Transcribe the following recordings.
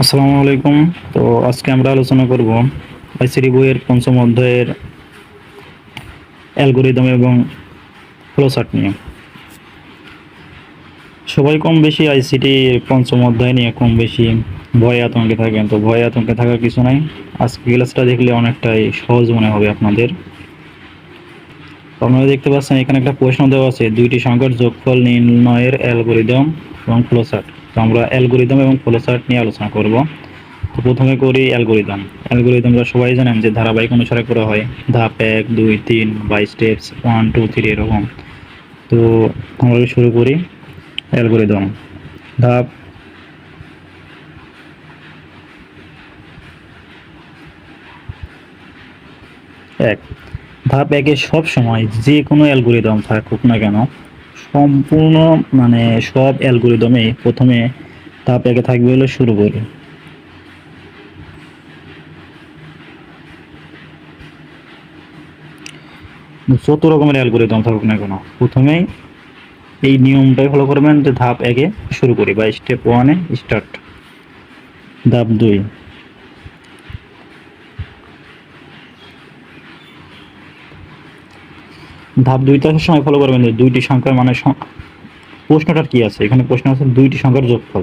আসসালামু আলাইকুম। তো আজকে আমরা আলোচনা করব আইসিডি বইয়ের পঞ্চম অধ্যায়ের অ্যালগোরিদম এবং ফ্লোচার্ট নিয়ে। সবাই কম বেশি আইসিটি পঞ্চম অধ্যায় নিয়ে কম বেশি ভয় আতঙ্কে থাকেন। তো ভয় আতঙ্কে থাকার কিছু নাই। আজকে ক্লাসটা দেখলে অনেকটাই সহজ মনে হবে আপনাদের। আপনারা দেখতে পাচ্ছেন এখানে একটা প্রশ্ন দেওয়া আছে, দুইটি সংখ্যার যোগফল নির্ণয়ের অ্যালগোরিদম এবং ফ্লোচার্ট। তো আমরা অ্যালগোরিদম এবং ফ্লোচার্ট নিয়ে আলোচনা করব। তো প্রথমে করি অ্যালগোরিদম। অ্যালগোরিদমটা সবাই জানেন যে ধারাবাহিক অনুসারে করা হয়। ধাপ এক, দুই, তিন by steps one two three এরকম। তো আমরা শুরু করি অ্যালগোরিদম। ধাপ এক। ধাপ একে সব সময় যে কোনো অ্যালগোরিদম থাকুক না কেন সম্পূর্ণ মানে সব অ্যালগোরিদমে প্রথমে ধাপ একে থাকবে হলো শুরু করি। যত রকমের অ্যালগোরিদম থাকুক না কেন, প্রথমেই এই নিয়মটাই ফলো করবেন যে ধাপ একে শুরু করি, বা স্টেপ ওয়ানে স্টার্ট ধাপ দুই ধাপ দুইটা সময় ফলো করবেন যে দুইটি সংখ্যার মানে প্রশ্নটার কি আছে? এখানে প্রশ্ন আছে দুইটি সংখ্যার যোগফল।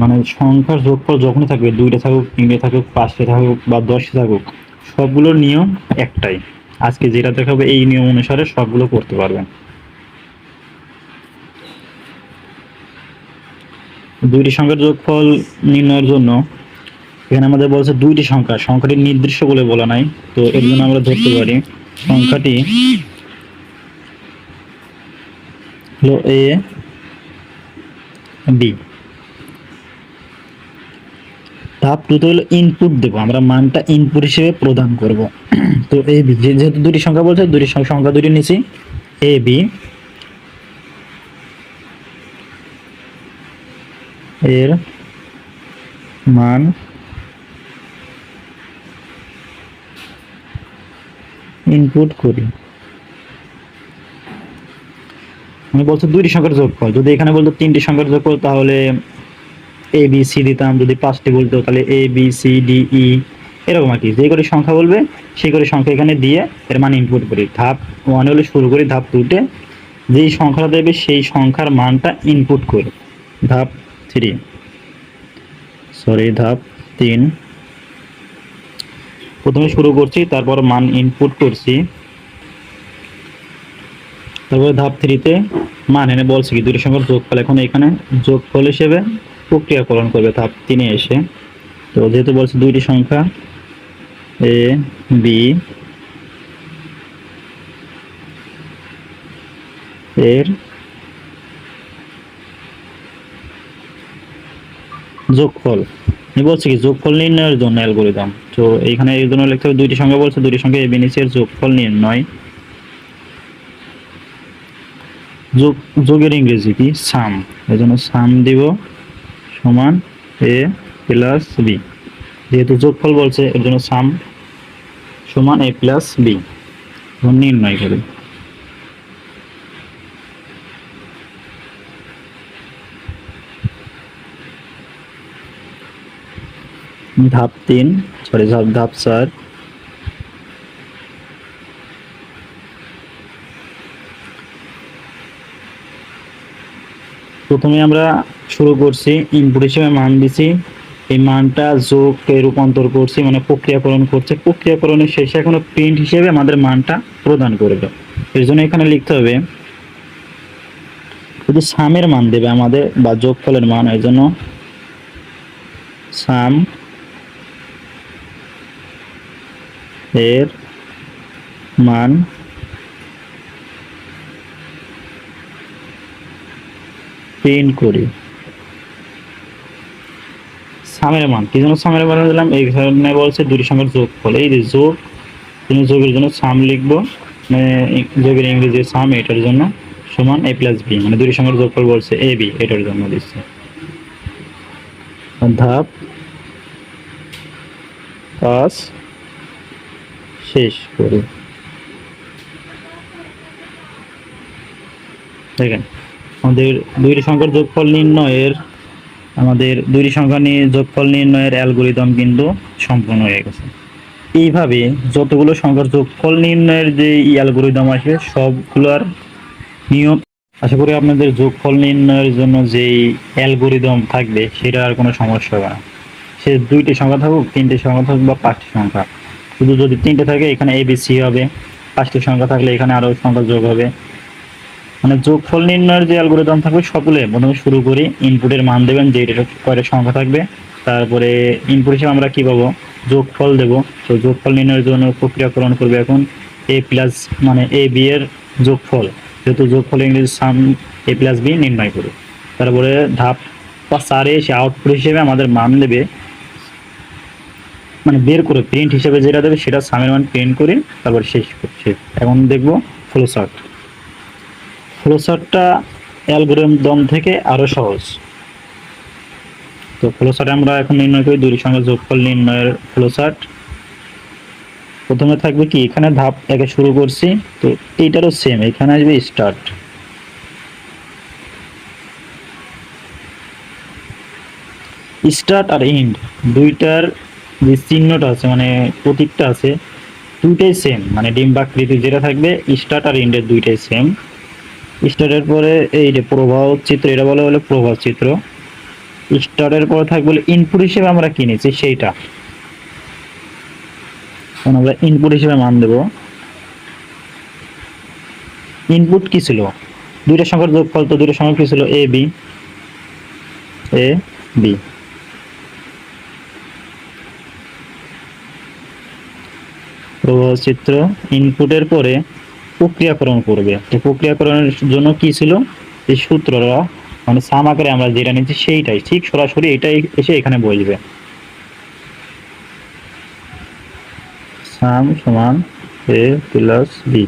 মানে সংখ্যার যোগফল যখনই থাকবে, দুইটা থাকুক, তিনটে থাকুক, পাঁচটা থাকুক বা দশটা থাকুক সবগুলোর নিয়ম একটাই। আজকে যেটা দেখাবে এই নিয়ম অনুসারে সবগুলো করতে পারবেন। দুইটি সংখ্যার যোগফল নির্ণয়ের জন্য এখানে আমাদের বলছে দুইটি সংখ্যা। সংখ্যাটি নির্দিষ্ট বলে বলা নাই, তো এর জন্য আমরা ধরতে পারি সংখ্যাটি হলো এ বি ধাপ টুতে হলো ইনপুট দেবো, আমরা মানটা ইনপুট হিসেবে প্রদান করব। তো এ বি যেহেতু দুটি সংখ্যা বলছে, দুটি সংখ্যা দুটি নিচ্ছি এ বি এর মান ইনপুট করি। মানে বলছে দুইটি সংখ্যার যোগফল। যদি এখানে বলতো তিনটি সংখ্যার যোগফল, তাহলে এ বি সি দিতাম। যদি পাঁচটি বলতো, তাহলে A B C D E এরকম আর কি। যে করে সংখ্যা বলবে, সেই করে সংখ্যা এখানে দিয়ে এর মান ইনপুট করি। ধাপ ওয়ানে হলে শুরু করি, ধাপ টুতে যেই সংখ্যাটা দেবে, সেই সংখ্যার মানটা ইনপুট করি। ধাপ থ্রি সরি ধাপ তিন। প্রথমে শুরু করছি, তারপর মান ইনপুট করছি। তারপরে ধাপ থ্রিতে মান এনে বলছে কি দুটি সংখ্যার যোগফল এখন এখানে যোগফল হিসেবে প্রক্রিয়াকরণ করবে ধাপ তিনে এসে। তো যেহেতু বলছে দুইটি সংখ্যা, এ, বি, এর যোগফল। বলছি কি, যোগফল নির্ণয়ের জন্য অ্যালগোরিদম তো এইখানে এই জন্য লিখতে হবে, দুইটি সংখ্যা বলছে দুইটি সংখ্যা এ বি নিচের যোগফল নির্ণয়। যোগ, যোগের ইংরেজি কি? সাম এই জন্য সাম দিব সমান এ প্লাস বি যেহেতু যোগফল বলছে, এর জন্য সাম সমান এ প্লাস বি নির্ণয় করি। ধাপ তিন সরি ধাপ চার। প্রথমে আমরা শুরু করছি ইনপুট হিসেবে মান দিছি। এই মানটা যোগকে রূপান্তর করছি মানে প্রক্রিয়াকরণ করছে। প্রক্রিয়াকরণের শেষে এখনও প্রিন্ট হিসেবে আমাদের মানটা প্রদান করবে এর জন্য এখানে লিখতে হবে সামের মান দেবে আমাদের, বা যোগফলের মান এই জন্য সাম এর মান প্রিন্ট করি। সামের মান, কি জন্য সামের মান দিলাম? এইখানে বলছে দুটি সংখ্যার যোগফল। এই যে যোগ তুমি যোগের জন্য সাম লিখব। মানে যোগের ইংরেজি সাম এটার জন্য সমান এ প্লাস বি মানে দুটি সংখ্যার যোগফল বলছে এ বি এটার জন্য দিচ্ছে। ধাপ পাঁচ। শেষ করি। দেখেন, আমাদের দুইটি সংখ্যার যোগফল নির্ণয়ের, আমাদের দুইটি সংখ্যা নিয়ে যোগফল নির্ণয়ের অ্যালগোরিদম কিন্তু সম্পূর্ণ হয়ে গেছে। এইভাবে যতগুলো সংখ্যার যোগফল নির্ণয়ের যে অ্যালগোরিদম আসবে সবগুলোর নিয়ম, আশা করি আপনাদের যোগফল নির্ণয়ের জন্য যেই অ্যালগোরিদম থাকবে সেটা আর কোনো সমস্যা হবে না। সে দুইটি সংখ্যা থাকুক, তিনটি সংখ্যা থাকুক বা পাঁচটি সংখ্যা। শুধু যদি তিনটে থাকে, এখানে এ বি সি হবে। পাঁচটি সংখ্যা থাকলে এখানে আরও সংখ্যা যোগ হবে। মানে যোগফল নির্ণয়ের যে অ্যালগোরিদম থাকবে, সকলে প্রথমে শুরু করি। ইনপুটের মান দেবেন, যে কয়টা সংখ্যা থাকবে। তারপরে ইনপুট হিসেবে আমরা কি পাবো? যোগফল দেব। তো যোগফল নির্ণয়ের জন্য প্রক্রিয়াকরণ করবে এখন এ প্লাস মানে এ বি এর যোগফল। যেহেতু যোগফল ইংরেজি সাম এ প্লাস বি নির্ণয় করি। তারপরে ধাপ বা চারে এসে আউটপুট হিসেবে আমাদের মান দেবে মানে বের করে প্রিন্ট হিসেবে যেটা দেবে সেটা সামের মান প্রিন্ট করে তারপর শেষ করছে। এখন দেখব ফ্লোচার্ট ফ্লোচার্টটা অ্যালগোরিদম থেকে আরও সহজ। তো ফ্লোচার্ট আমরা এখন নির্ণয় করি দুই সঙ্গে যোগফল নির্ণয়ের ফ্লোচার্ট প্রথমে থাকবে কি, এখানে ধাপ একে শুরু করছি, তো এইটারও সেম এখানে আসবে স্টার্ট স্টার্ট আর এন্ড দুইটার যে চিহ্নটা আছে মানে প্রতীকটা আছে, দুইটাই সেম মানে ডিম্বাকৃতি যেটা থাকবে স্টার্ট আর এন্ডের দুইটাই সেম স্টার্টের পরে এই যে প্রবাহ চিত্র, এটা বলে হলো প্রবাহ চিত্র। স্টার্টের পরে থাকবে ইনপুট হিসেবে আমরা কিনেছি সেইটা। আমরা ইনপুট হিসেবে মান দেব। ইনপুট কি ছিল? দুইটা সংখ্যার যোগফল তো দুইটা সংখ্যা কি ছিল? এ বি এ বি চিত্র ইনপুটের পরে প্রক্রিয়াকরণ করবে। তো প্রক্রিয়াকরণের জন্য কি ছিল? এই সূত্রটা মানে সাম আকারে আমরা যেটা নিচ্ছি সেইটাই, ঠিক সরাসরি এটাই এসে এখানে বসবে। সাম সমান এ প্লাস বি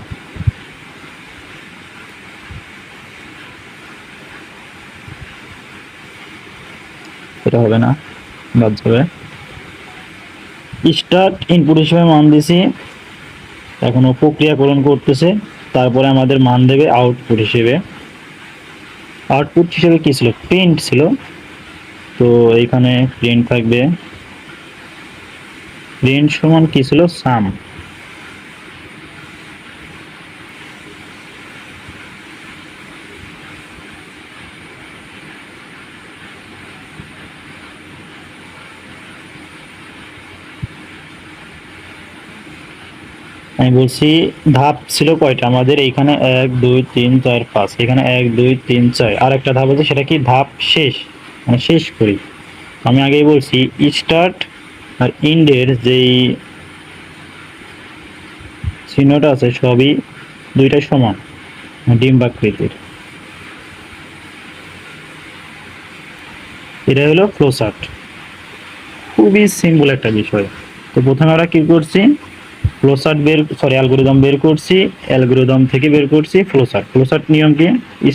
এটা হবে না, বাদ যাবে। স্টার্ট ইনপুট হিসেবে মান দিছি। এখনও প্রক্রিয়াকরণ করতেছে। তারপরে আমাদের মান দেবে আউটপুট হিসেবে। আউটপুট হিসেবে কি ছিল? প্রিন্ট ছিল। তো এইখানে প্রিন্ট থাকবে। প্রিন্ট সমান কি ছিল? সাম আমি বলছি ধাপ ছিল কয়টা? আমাদের এইখানে এক, দুই, তিন, চার, পাঁচ। এখানে এক, দুই, তিন, চার। আর একটা ধাপ আছে, সেটা কি ধাপ শেষ? মানে শেষ করি। আমি আগেই বলছি স্টার্ট আর ইন্ডের যেই চিহ্নটা আছে, সবই দুইটাই সমান ডিম্বাকৃতির। এটা হলো ফ্লোসার্ট খুবই সিম্পল একটা বিষয়। তো প্রথমে আমরা কি করছি? ফ্লোচার্ট বের সরি অ্যালগোরিদম বের করছি অ্যালগোরিদম থেকে বের করছি ফ্লোচার্ট ফ্লোচার্ট নিয়ম কি?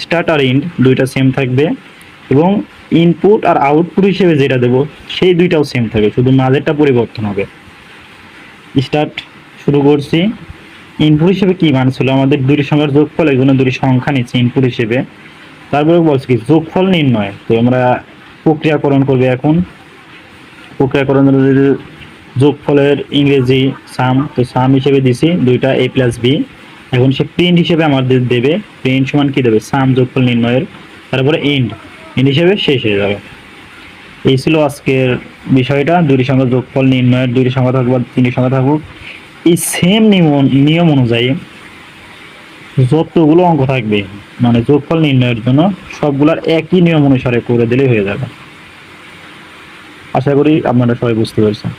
স্টার্ট আর ইন্ড দুইটা সেম থাকবে এবং ইনপুট আর আউটপুট হিসেবে যেটা দেবো, সেই দুইটাও সেম থাকবে শুধু মাঝেরটা পরিবর্তন হবে। স্টার্ট শুরু করছি। ইনপুট হিসেবে কি মান ছিল? আমাদের দুটি সংখ্যার যোগফল জন্য দুটি সংখ্যা নিচ্ছি ইনপুট হিসেবে। তারপরে বলছি কি, যোগফল নির্ণয়। তো আমরা প্রক্রিয়াকরণ করবে এখন। প্রক্রিয়াকরণ যোগফলের ইংরেজি সাম তো সাম হিসেবে দিছি, দুইটা এ প্লাস বি এখন সে প্রিন্ট হিসেবে আমাদের দেবে। প্রিন্ট সমান কি দেবে? সাম যোগফল নির্ণয়ের। তারপরে এন্ড এন্ড হিসেবে শেষ হয়ে যাবে। এই ছিল আজকের বিষয়টা। দুটি সংখ্যা যোগফল নির্ণয়ের দুটি সংখ্যা থাকুক বা তিনটি সংখ্যা থাকুক। এই সেম নিয়ম অনুযায়ী যতগুলো অঙ্ক থাকবে মানে যোগফল নির্ণয়ের জন্য সবগুলার একই নিয়ম অনুসারে করে দিলেই হয়ে যাবে। আশা করি আপনারা সবাই বুঝতে পেরেছেন।